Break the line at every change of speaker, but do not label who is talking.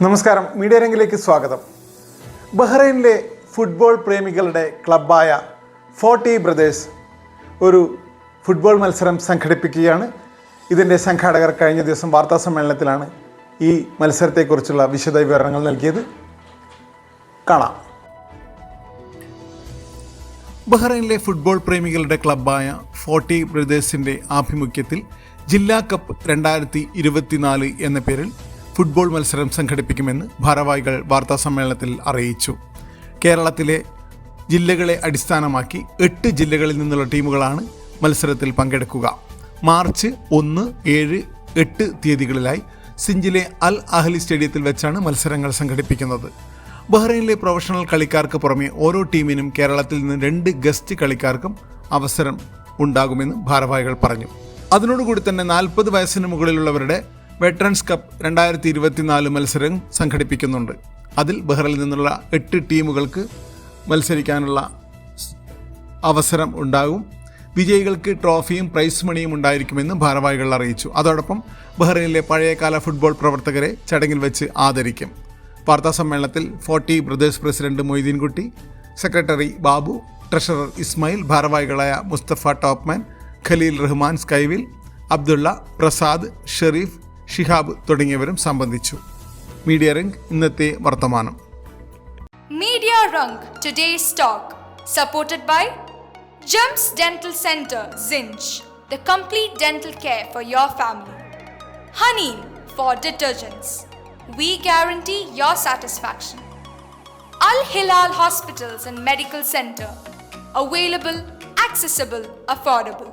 നമസ്കാരം. മീഡിയ രംഗിലേക്ക് സ്വാഗതം. ബഹ്റൈനിലെ ഫുട്ബോൾ പ്രേമികളുടെ ക്ലബ്ബായ ഫോർട്ടി ബ്രദേഴ്സ് ഒരു ഫുട്ബോൾ മത്സരം സംഘടിപ്പിക്കുകയാണ്. ഇതിന്റെ സംഘാടകർ കഴിഞ്ഞ ദിവസം വാർത്താ സമ്മേളനത്തിലാണ് ഈ മത്സരത്തെക്കുറിച്ചുള്ള വിശദ വിവരങ്ങൾ നൽകിയത്. കാണാം. ബഹ്റൈനിലെ ഫുട്ബോൾ പ്രേമികളുടെ ക്ലബ്ബായ ഫോർട്ടി ബ്രദേഴ്സിന്റെ ആഭിമുഖ്യത്തിൽ ജില്ലാ കപ്പ് രണ്ടായിരത്തി ഇരുപത്തിനാല് എന്ന പേരിൽ ഫുട്ബോൾ മത്സരം സംഘടിപ്പിക്കുമെന്ന് ഭാരവാഹികൾ വാർത്താ സമ്മേളനത്തിൽ അറിയിച്ചു. കേരളത്തിലെ ജില്ലകളെ അടിസ്ഥാനമാക്കി എട്ട് ജില്ലകളിൽ നിന്നുള്ള ടീമുകളാണ് മത്സരത്തിൽ പങ്കെടുക്കുക. മാർച്ച് ഒന്ന് ഏഴ് എട്ട് തീയതികളിലായി സിഞ്ചിലെ അൽ അഹ്ലി സ്റ്റേഡിയത്തിൽ വെച്ചാണ് മത്സരങ്ങൾ സംഘടിപ്പിക്കുന്നത്. ബഹ്റൈനിലെ പ്രൊഫഷണൽ കളിക്കാർക്ക് പുറമെ ഓരോ ടീമിനും കേരളത്തിൽ നിന്ന് രണ്ട് ഗസ്റ്റ് കളിക്കാർക്കും അവസരം ഉണ്ടാകുമെന്ന് ഭാരവാഹികൾ പറഞ്ഞു. അതിനോടുകൂടി തന്നെ നാൽപ്പത് വയസ്സിന് മുകളിലുള്ളവരുടെ വെറ്ററൻസ് കപ്പ് രണ്ടായിരത്തി ഇരുപത്തിനാല് മത്സരം സംഘടിപ്പിക്കുന്നുണ്ട്. അതിൽ ബഹ്റൈനിൽ നിന്നുള്ള എട്ട് ടീമുകൾക്ക് മത്സരിക്കാനുള്ള അവസരം ഉണ്ടാകും. വിജയികൾക്ക് ട്രോഫിയും പ്രൈസ് മണിയും ഉണ്ടായിരിക്കുമെന്നും ഭാരവാഹികൾ അറിയിച്ചു. അതോടൊപ്പം ബഹ്റൈനിലെ പഴയകാല ഫുട്ബോൾ പ്രവർത്തകരെ ചടങ്ങിൽ വെച്ച് ആദരിക്കും. വാർത്താ സമ്മേളനത്തിൽ forty brothers president Moideenkutty secretary Babu treasurer Ismail ഭാരവാഹികളായ മുസ്തഫ ടോപ്മാൻ ഖലീൽ റഹ്മാൻ സ്കൈവിൽ അബ്ദുള്ള പ്രസാദ് ഷെറീഫ് ഷിഹാബ് തുടങ്ങിയവരും സംബന്ധിച്ചു മീഡിയ റിംഗ് ഇന്നത്തെ വർത്തമാനം
Media Rung today's talk, supported by Gems Dental Center, Zinj, the complete dental care for your family. Honey for detergents. We guarantee your satisfaction. Al Hilal Hospitals and Medical Center, available, accessible, affordable.